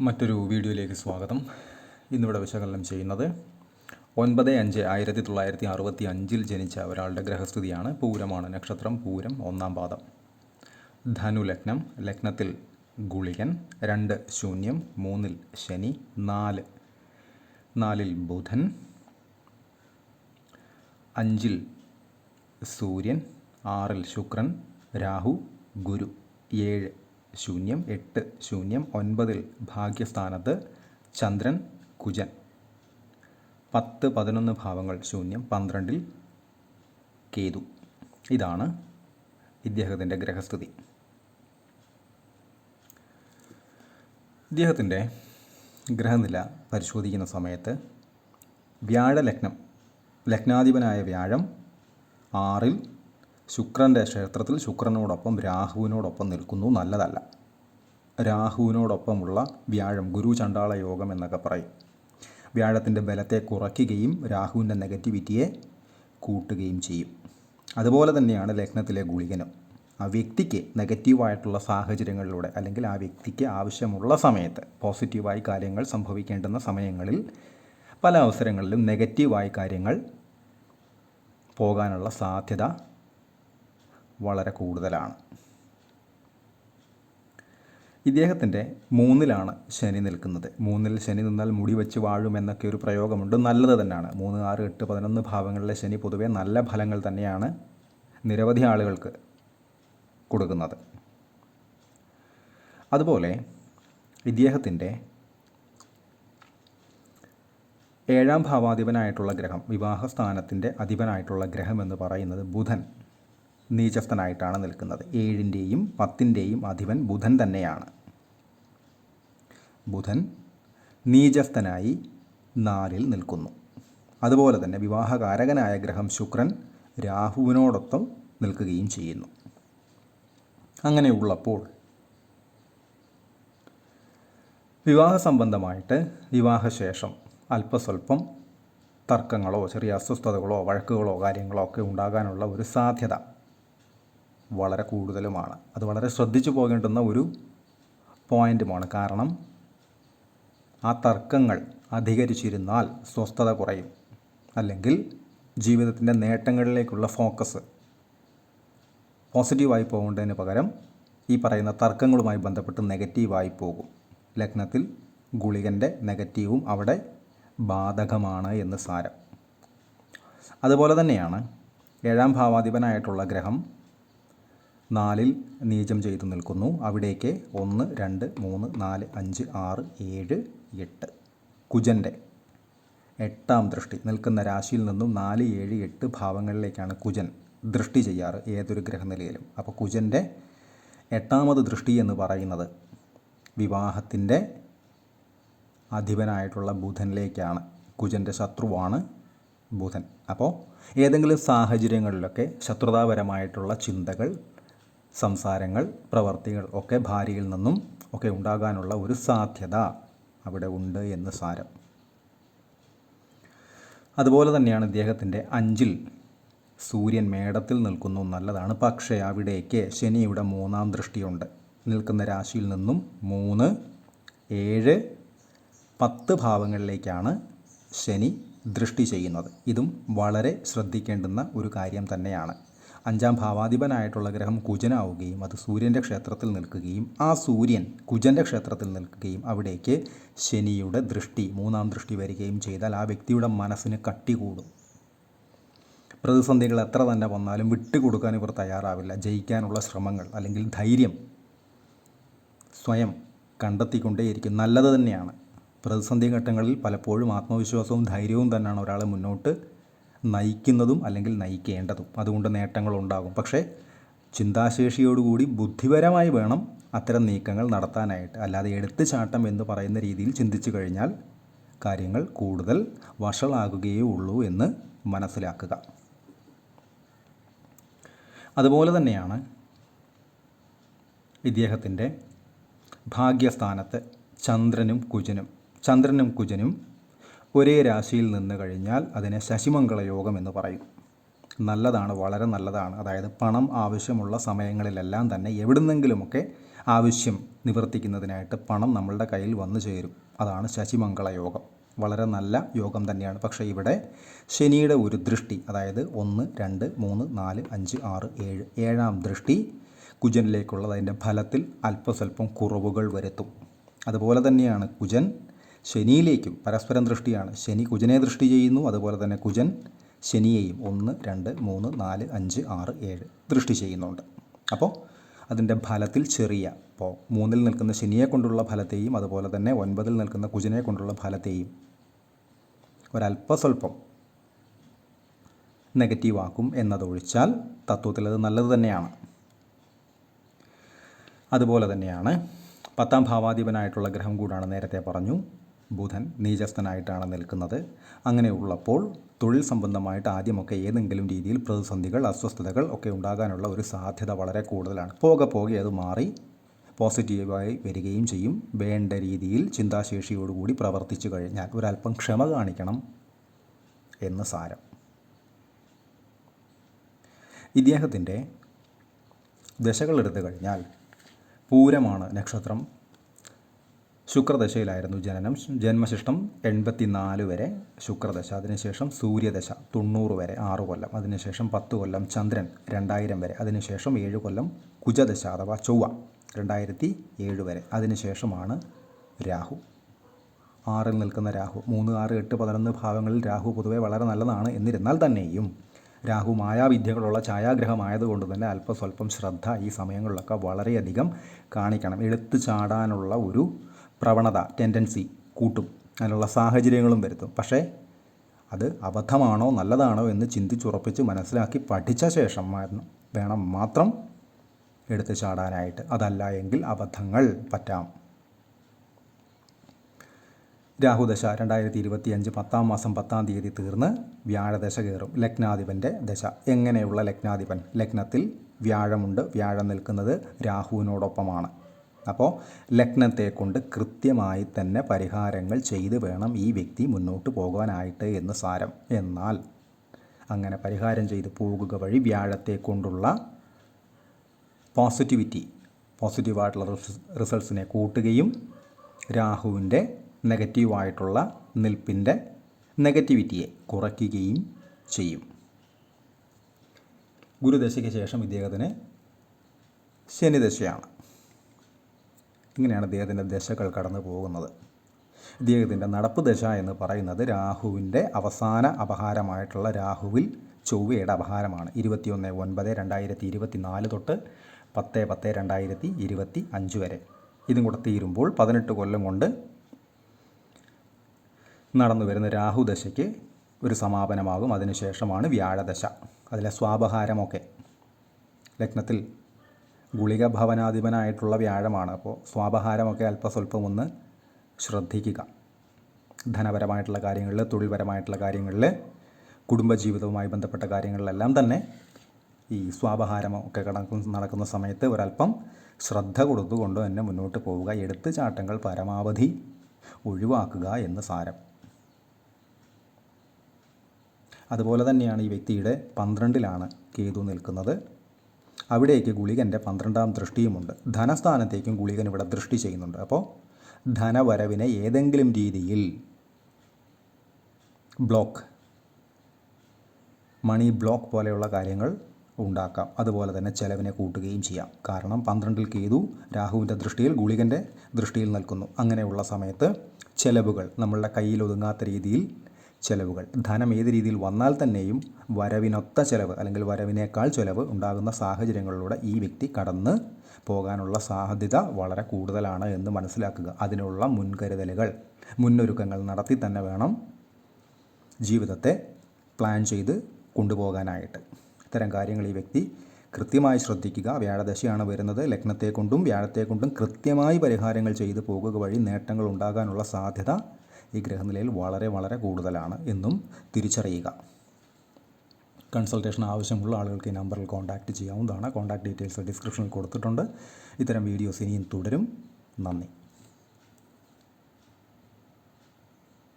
മറ്റൊരു വീഡിയോയിലേക്ക് സ്വാഗതം. ഇന്നിവിടെ വിശകലനം ചെയ്യുന്നത് ഒൻപത് അഞ്ച് ആയിരത്തി തൊള്ളായിരത്തി അറുപത്തി അഞ്ചിൽ ജനിച്ച ഒരാളുടെ ഗ്രഹസ്ഥിതിയാണ് പൂരമാണ് നക്ഷത്രം പൂരം ഒന്നാം പാദം. ധനു ലഗ്നം ലഗ്നത്തിൽ ഗുളികൻ രണ്ട് ശൂന്യം മൂന്നിൽ ശനി നാല് നാലിൽ ബുധൻ അഞ്ചിൽ സൂര്യൻ ആറിൽ ശുക്രൻ രാഹു ഗുരു ഏഴ് ശൂന്യം എട്ട് ശൂന്യം ഒൻപതിൽ ഭാഗ്യസ്ഥാനത്ത് ചന്ദ്രൻ കുജൻ. പത്ത് പതിനൊന്ന് ഭാവങ്ങൾ ശൂന്യം പന്ത്രണ്ടിൽ കേതു. ഇതാണ് ഇദ്ദേഹത്തിന്റെ ഗ്രഹസ്ഥിതി. ഇദ്ദേഹത്തിന്റെ ഗ്രഹനില പരിശോധിക്കുന്ന സമയത്ത് വ്യാഴലഗ്നം ലഗ്നാധിപനായ വ്യാഴം ആറിൽ ശുക്രന്റെ ക്ഷേത്രത്തിൽ ശുക്രനോടൊപ്പം രാഹുവിനോടൊപ്പം നിൽക്കുന്നു നല്ലതല്ല. രാഹുവിനോടൊപ്പമുള്ള വ്യാഴം ഗുരു ചണ്ടാള യോഗം എന്നൊക്കെ പറയും. വ്യാഴത്തിന്റെ ബലത്തെ കുറയ്ക്കുകയും രാഹുവിന്റെ നെഗറ്റിവിറ്റിയെ കൂട്ടുകയും ചെയ്യും. അതുപോലെ തന്നെയാണ് ലഗ്നത്തിലെ ഗുളികനും. ആ വ്യക്തിക്ക് നെഗറ്റീവായിട്ടുള്ള സാഹചര്യങ്ങളിലൂടെ അല്ലെങ്കിൽ ആ വ്യക്തിക്ക് ആവശ്യമുള്ള സമയത്ത് പോസിറ്റീവായി കാര്യങ്ങൾ സംഭവിക്കേണ്ടുന്ന സമയങ്ങളിൽ പല അവസരങ്ങളിലും നെഗറ്റീവായി കാര്യങ്ങൾ പോകാനുള്ള സാധ്യത വളരെ കൂടുതലാണ്. ഇദ്ദേഹത്തിന്റെ മൂന്നിലാണ് ശനി നിൽക്കുന്നത്. മൂന്നിൽ ശനി നിന്നാൽ മുടി വെച്ച് വാഴും എന്നൊക്കെ ഒരു പ്രയോഗമുണ്ട്. നല്ലത് തന്നെയാണ്. മൂന്ന് ആറ് എട്ട് പതിനൊന്ന് ഭാവങ്ങളിലെ ശനി പൊതുവെ നല്ല ഫലങ്ങൾ തന്നെയാണ് നിരവധി ആളുകൾക്ക് കൊടുക്കുന്നത്. അതുപോലെ ഇദ്ദേഹത്തിന്റെ ഏഴാം ഭാവാധിപനായിട്ടുള്ള ഗ്രഹം വിവാഹസ്ഥാനത്തിന്റെ അധിപനായിട്ടുള്ള ഗ്രഹം എന്ന് പറയുന്നത് ബുധൻ. നീചസ്ഥനായിട്ടാണ് നിൽക്കുന്നത്. ഏഴിന്റെയും പത്തിന്റെയും അധിപൻ ബുധൻ തന്നെയാണ്. ബുധൻ നീചസ്ഥനായി നാലിൽ നിൽക്കുന്നു. അതുപോലെ തന്നെ വിവാഹകാരകനായ ഗ്രഹം ശുക്രൻ രാഹുവിനോടൊപ്പം നിൽക്കുകയും ചെയ്യുന്നു. അങ്ങനെയുള്ളപ്പോൾ വിവാഹ സംബന്ധമായിട്ട് വിവാഹശേഷം അല്പസ്വല്പം തർക്കങ്ങളോ ചെറിയ അസ്വസ്ഥതകളോ വഴക്കുകളോ കാര്യങ്ങളോ ഒക്കെ ഉണ്ടാകാനുള്ള ഒരു സാധ്യത വളരെ കൂടുതലുമാണ്. അത് വളരെ ശ്രദ്ധിച്ചു പോകേണ്ടുന്ന ഒരു പോയിന്റുമാണ് കാരണം ആ തർക്കങ്ങൾ അധികരിച്ചിരുന്നാൽ സ്വസ്ഥത കുറയും. അല്ലെങ്കിൽ ജീവിതത്തിന്റെ നേട്ടങ്ങളിലേക്കുള്ള ഫോക്കസ് പോസിറ്റീവായി പോകേണ്ടതിന് പകരം ഈ പറയുന്ന തർക്കങ്ങളുമായി ബന്ധപ്പെട്ട് നെഗറ്റീവായി പോകും. ലഗ്നത്തിൽ ഗുളികന്റെ നെഗറ്റീവും അവിടെ ബാധകമാണ് എന്ന് സാരം. അതുപോലെ തന്നെയാണ് ഏഴാം ഭാവാധിപനായിട്ടുള്ള ഗ്രഹം നാലിൽ നീചം ചെയ്തു നിൽക്കുന്നു. അവിടേക്ക് ഒന്ന് രണ്ട് മൂന്ന് നാല് അഞ്ച് ആറ് ഏഴ് എട്ട്. കുജന്റെ എട്ടാം ദൃഷ്ടി. നിൽക്കുന്ന രാശിയിൽ നിന്നും നാല് ഏഴ് എട്ട് ഭാവങ്ങളിലേക്കാണ് കുജൻ ദൃഷ്ടി ചെയ്യാറ് ഏതൊരു ഗ്രഹനിലയിലും. അപ്പോൾ കുജന്റെ എട്ടാമത് ദൃഷ്ടി എന്ന് പറയുന്നത് വിവാഹത്തിന്റെ അധിപനായിട്ടുള്ള ബുധനിലേക്കാണ്. കുജന്റെ ശത്രുവാണ് ബുധൻ. അപ്പോൾ ഏതെങ്കിലും സാഹചര്യങ്ങളിലൊക്കെ ശത്രുതാപരമായിട്ടുള്ള ചിന്തകൾ സംസാരങ്ങൾ പ്രവർത്തികൾ ഒക്കെ ഭാര്യയിൽ നിന്നും ഒക്കെ ഉണ്ടാകാനുള്ള ഒരു സാധ്യത അവിടെ ഉണ്ട് എന്ന് സാരം. അതുപോലെ തന്നെയാണ് ഇദ്ദേഹത്തിന്റെ അഞ്ചിൽ സൂര്യൻ മേടത്തിൽ നിൽക്കുന്നു നല്ലതാണ്. പക്ഷേ അവിടേക്ക് ശനിയുടെ മൂന്നാം ദൃഷ്ടിയുണ്ട്. നിൽക്കുന്ന രാശിയിൽ നിന്നും മൂന്ന് ഏഴ് പത്ത് ഭാവങ്ങളിലേക്കാണ് ശനി ദൃഷ്ടി ചെയ്യുന്നത്. ഇതും വളരെ ശ്രദ്ധിക്കേണ്ടുന്ന ഒരു കാര്യം തന്നെയാണ്. അഞ്ചാം ഭാവാധിപനായിട്ടുള്ള ഗ്രഹം കുജനാവുകയും അത് സൂര്യന്റെ ക്ഷേത്രത്തിൽ നിൽക്കുകയും ആ സൂര്യൻ കുജന്റെ ക്ഷേത്രത്തിൽ നിൽക്കുകയും അവിടേക്ക് ശനിയുടെ ദൃഷ്ടി മൂന്നാം ദൃഷ്ടി വരികയും ചെയ്താൽ ആ വ്യക്തിയുടെ മനസ്സിന് കട്ടി കൂടും. പ്രതിസന്ധികൾ എത്ര തന്നെ വന്നാലും വിട്ടുകൊടുക്കാൻ ഇവർ തയ്യാറാവില്ല. ജയിക്കാനുള്ള ശ്രമങ്ങൾ അല്ലെങ്കിൽ ധൈര്യം സ്വയം കണ്ടെത്തിക്കൊണ്ടേയിരിക്കും. നല്ലത് തന്നെയാണ്. പ്രതിസന്ധി ഘട്ടങ്ങളിൽ പലപ്പോഴും ആത്മവിശ്വാസവും ധൈര്യവും തന്നെയാണ് ഒരാളെ മുന്നോട്ട് നയിക്കുന്നതും അല്ലെങ്കിൽ നയിക്കേണ്ടതും. അതുകൊണ്ട് നേട്ടങ്ങളുണ്ടാകും. പക്ഷേ ചിന്താശേഷിയോടുകൂടി ബുദ്ധിപരമായി വേണം അത്തരം നീക്കങ്ങൾ നടത്താനായിട്ട്. അല്ലാതെ എടുത്തുചാട്ടം എന്ന് പറയുന്ന രീതിയിൽ ചിന്തിച്ചു കഴിഞ്ഞാൽ കാര്യങ്ങൾ കൂടുതൽ വഷളാകുകയേ ഉള്ളൂ എന്ന് മനസ്സിലാക്കുക. അതുപോലെ തന്നെയാണ് ഇദ്ദേഹത്തിന്റെ ഭാഗ്യസ്ഥാനത്ത് ചന്ദ്രനും കുജനും. ചന്ദ്രനും കുജനും ഒരേ രാശിയിൽ നിന്ന് കഴിഞ്ഞാൽ അതിനെ ശശിമംഗള യോഗം എന്ന് പറയും. നല്ലതാണ് വളരെ നല്ലതാണ്. അതായത് പണം ആവശ്യമുള്ള സമയങ്ങളിലെല്ലാം തന്നെ എവിടുന്നെങ്കിലുമൊക്കെ ആവശ്യം നിവർത്തിക്കുന്നതിനായിട്ട് പണം നമ്മളുടെ കയ്യിൽ വന്നു ചേരും. അതാണ് ശശിമംഗള യോഗം. വളരെ നല്ല യോഗം തന്നെയാണ്. പക്ഷേ ഇവിടെ ശനിയുടെ ഒരു ദൃഷ്ടി അതായത് ഒന്ന് രണ്ട് മൂന്ന് നാല് അഞ്ച് ആറ് ഏഴ് ഏഴാം ദൃഷ്ടി കുജനിലേക്കുള്ളത്. അതിന്റെ ഫലത്തിൽ അല്പസ്വല്പം കുറവുകൾ വരുത്തും. അതുപോലെ തന്നെയാണ് കുജൻ ശനിയിലേക്കും പരസ്പരം ദൃഷ്ടിയാണ്. ശനി കുജനെ ദൃഷ്ടി ചെയ്യുന്നു അതുപോലെ തന്നെ കുജൻ ശനിയെയും ഒന്ന് രണ്ട് മൂന്ന് നാല് അഞ്ച് ആറ് ഏഴ് ദൃഷ്ടി ചെയ്യുന്നുണ്ട്. അപ്പോൾ അതിന്റെ ഫലത്തിൽ ചെറിയ ഇപ്പോൾ മൂന്നിൽ നിൽക്കുന്ന ശനിയെ കൊണ്ടുള്ള ഫലത്തെയും അതുപോലെ തന്നെ ഒൻപതിൽ നിൽക്കുന്ന കുജനെ കൊണ്ടുള്ള ഫലത്തെയും ഒരല്പസ്വല്പം നെഗറ്റീവ് ആക്കും എന്നതൊഴിച്ചാൽ തത്വത്തിൽ അത് നല്ലത് തന്നെയാണ്. അതുപോലെ തന്നെയാണ് പത്താം ഭാവാധിപനായിട്ടുള്ള ഗ്രഹം കൂടാണ് നേരത്തെ പറഞ്ഞു. ബുധൻ നീചസ്ഥനായിട്ടാണ് നിൽക്കുന്നത്. അങ്ങനെയുള്ളപ്പോൾ തൊഴിൽ സംബന്ധമായിട്ട് ആദ്യമൊക്കെ ഏതെങ്കിലും രീതിയിൽ പ്രതിസന്ധികൾ അസ്വസ്ഥതകൾ ഒക്കെ ഉണ്ടാകാനുള്ള ഒരു സാധ്യത വളരെ കൂടുതലാണ്. പോകെ പോകെ അത് മാറി പോസിറ്റീവായി വരികയും ചെയ്യും. വേണ്ട രീതിയിൽ ചിന്താശേഷിയോടുകൂടി പ്രവർത്തിച്ചു കഴിഞ്ഞാൽ ഒരല്പം ക്ഷമ കാണിക്കണം എന്ന് സാരം. ഇദ്ദേഹത്തിന്റെ ദശകൾ എടുത്തു കഴിഞ്ഞാൽ പൂരമാണ് നക്ഷത്രം. ശുക്രദശയിലായിരുന്നു ജനനം. ജന്മശിഷ്ടം എൺപത്തിനാല് വരെ ശുക്രദശ. അതിനുശേഷം സൂര്യദശ തൊണ്ണൂറ് വരെ ആറ് കൊല്ലം. അതിനുശേഷം പത്ത് കൊല്ലം ചന്ദ്രൻ രണ്ടായിരം വരെ. അതിനുശേഷം ഏഴ് കൊല്ലം കുജദശ അഥവാ ചൊവ്വ രണ്ടായിരത്തി ഏഴ് വരെ. അതിനുശേഷമാണ് രാഹു. ആറിൽ നിൽക്കുന്ന രാഹു. മൂന്ന് ആറ് എട്ട് പതിനൊന്ന് ഭാവങ്ങളിൽ രാഹു പൊതുവെ വളരെ നല്ലതാണ് എന്നിരുന്നാൽ തന്നെയും രാഹു മായാവിദ്യകളുള്ള ഛായാഗ്രഹമായതുകൊണ്ട് തന്നെ അല്പസ്വല്പം ശ്രദ്ധ ഈ സമയങ്ങളിലൊക്കെ വളരെയധികം കാണിക്കണം. എടുത്തു ചാടാനുള്ള ഒരു പ്രവണത ടെൻഡൻസി കൂട്ടും. അതിനുള്ള സാഹചര്യങ്ങളും വരുത്തും. പക്ഷേ അത് അബദ്ധമാണോ നല്ലതാണോ എന്ന് ചിന്തിച്ചുറപ്പിച്ച് മനസ്സിലാക്കി പഠിച്ച ശേഷം വേണം മാത്രം എടുത്തു ചാടാനായിട്ട്. അതല്ല എങ്കിൽ അബദ്ധങ്ങൾ പറ്റാം. രാഹുദശ രണ്ടായിരത്തി ഇരുപത്തി അഞ്ച് പത്താം മാസം പത്താം തീയതി തീർന്ന് വ്യാഴദശ കയറും. ലഗ്നാധിപന്റെ ദശ. എങ്ങനെയുള്ള ലഗ്നാധിപൻ? ലഗ്നത്തിൽ വ്യാഴമുണ്ട്. വ്യാഴം നിൽക്കുന്നത് രാഹുവിനോടൊപ്പമാണ്. അപ്പോൾ ലഗ്നത്തെ കൊണ്ട് കൃത്യമായി തന്നെ പരിഹാരങ്ങൾ ചെയ്ത് വേണം ഈ വ്യക്തി മുന്നോട്ട് പോകാനായിട്ട് എന്ന് സാരം. എന്നാൽ അങ്ങനെ പരിഹാരം ചെയ്ത് പോകുക വഴി വ്യാഴത്തെ കൊണ്ടുള്ള പോസിറ്റിവിറ്റി പോസിറ്റീവായിട്ടുള്ള റിസൾട്ട്സിനെ കൂട്ടുകയും രാഹുവിന്റെ നെഗറ്റീവായിട്ടുള്ള നിൽപ്പിന്റെ നെഗറ്റിവിറ്റിയെ കുറയ്ക്കുകയും ചെയ്യും. ഗുരുദശയ്ക്ക് ശേഷം ഇദ്ദേഹത്തിന് ശനിദശയാണ്. ഇങ്ങനെയാണ് അദ്ദേഹത്തിന്റെ ദശകൾ കടന്നു പോകുന്നത്. ഇദ്ദേഹത്തിന്റെ നടപ്പ് ദശ എന്ന് പറയുന്നത് രാഹുവിന്റെ അവസാന അപഹാരമായിട്ടുള്ള രാഹുവിൽ ചൊവ്വയുടെ അപഹാരമാണ്. ഇരുപത്തിയൊന്ന് ഒൻപത് രണ്ടായിരത്തി ഇരുപത്തി നാല് തൊട്ട് പത്ത് പത്ത് രണ്ടായിരത്തി ഇരുപത്തി അഞ്ച് വരെ. ഇതും കൂടെ തീരുമ്പോൾ പതിനെട്ട് കൊല്ലം കൊണ്ട് നടന്നു വരുന്ന രാഹുദശയ്ക്ക് ഒരു സമാപനമാകും. അതിനുശേഷമാണ് വ്യാഴദശ. അതിലെ സ്വാപഹാരമൊക്കെ. ലഗ്നത്തിൽ ഗുളിക ഭവനാധിപനായിട്ടുള്ള വ്യാഴമാണ്. അപ്പോൾ സ്വാപഹാരമൊക്കെ അല്പസ്വല്പം ഒന്ന് ശ്രദ്ധിക്കുക. ധനപരമായിട്ടുള്ള കാര്യങ്ങളിൽ തൊഴിൽപരമായിട്ടുള്ള കാര്യങ്ങളിൽ കുടുംബജീവിതവുമായി ബന്ധപ്പെട്ട കാര്യങ്ങളിലെല്ലാം തന്നെ ഈ സ്വാപഹാരമൊക്കെ കടക്കുന്ന നടക്കുന്ന സമയത്ത് ഒരല്പം ശ്രദ്ധ കൊടുത്തുകൊണ്ട് തന്നെ മുന്നോട്ട് പോവുക. എടുത്ത് ചാട്ടങ്ങൾ പരമാവധി ഒഴിവാക്കുക എന്ന് സാരം. അതുപോലെ തന്നെയാണ് ഈ വ്യക്തിയുടെ പന്ത്രണ്ടിലാണ് കേതു നിൽക്കുന്നത്. അവിടേക്ക് ഗുളികന്റെ പന്ത്രണ്ടാം ദൃഷ്ടിയുമുണ്ട്. ധനസ്ഥാനത്തേക്കും ഗുളികൻ ഇവിടെ ദൃഷ്ടി ചെയ്യുന്നുണ്ട്. അപ്പോൾ ധനവരവിനെ ഏതെങ്കിലും രീതിയിൽ ബ്ലോക്ക് മണി ബ്ലോക്ക് പോലെയുള്ള കാര്യങ്ങൾ ഉണ്ടാക്കാം. അതുപോലെ തന്നെ ചെലവിനെ കൂട്ടുകയും ചെയ്യാം. കാരണം പന്ത്രണ്ടിൽ കേതു രാഹുവിന്റെ ദൃഷ്ടിയിൽ ഗുളികന്റെ ദൃഷ്ടിയിൽ നിൽക്കുന്നു. അങ്ങനെയുള്ള സമയത്ത് ചെലവുകൾ നമ്മളുടെ കയ്യിൽ ഒതുങ്ങാത്ത രീതിയിൽ ചെലവുകൾ. ധനം ഏത് രീതിയിൽ വന്നാൽ തന്നെയും വരവിനൊത്ത ചെലവ് അല്ലെങ്കിൽ വരവിനേക്കാൾ ചെലവ് ഉണ്ടാകുന്ന സാഹചര്യങ്ങളിലൂടെ ഈ വ്യക്തി കടന്ന് പോകാനുള്ള സാധ്യത വളരെ കൂടുതലാണ് എന്ന് മനസ്സിലാക്കുക. അതിനുള്ള മുൻകരുതലുകൾ. മുന്നൊരുക്കങ്ങൾ നടത്തി തന്നെ വേണം ജീവിതത്തെ പ്ലാൻ ചെയ്ത് കൊണ്ടുപോകാനായിട്ട്. ഇത്തരം കാര്യങ്ങൾ ഈ വ്യക്തി കൃത്യമായി ശ്രദ്ധിക്കുക. വ്യാഴദശയാണ് വരുന്നത്. ലഗ്നത്തെ കൊണ്ടും വ്യാഴത്തെ കൊണ്ടും കൃത്യമായി പരിഹാരങ്ങൾ ചെയ്തു പോകുക വഴി നേട്ടങ്ങൾ ഉണ്ടാകാനുള്ള സാധ്യത ഈ ഗ്രഹനിലയിൽ വളരെ വളരെ കൂടുതലാണ് എന്നും തിരിച്ചറിയുക. കൺസൾട്ടേഷൻ ആവശ്യമുള്ള ആളുകൾക്ക് ഈ നമ്പറിൽ കോൺടാക്റ്റ് ചെയ്യാവുന്നതാണ്. കോൺടാക്ട് ഡീറ്റെയിൽസ് ഡിസ്ക്രിപ്ഷനിൽ കൊടുത്തിട്ടുണ്ട്. ഇത്തരം വീഡിയോസ് ഇനിയും തുടരും. നന്ദി.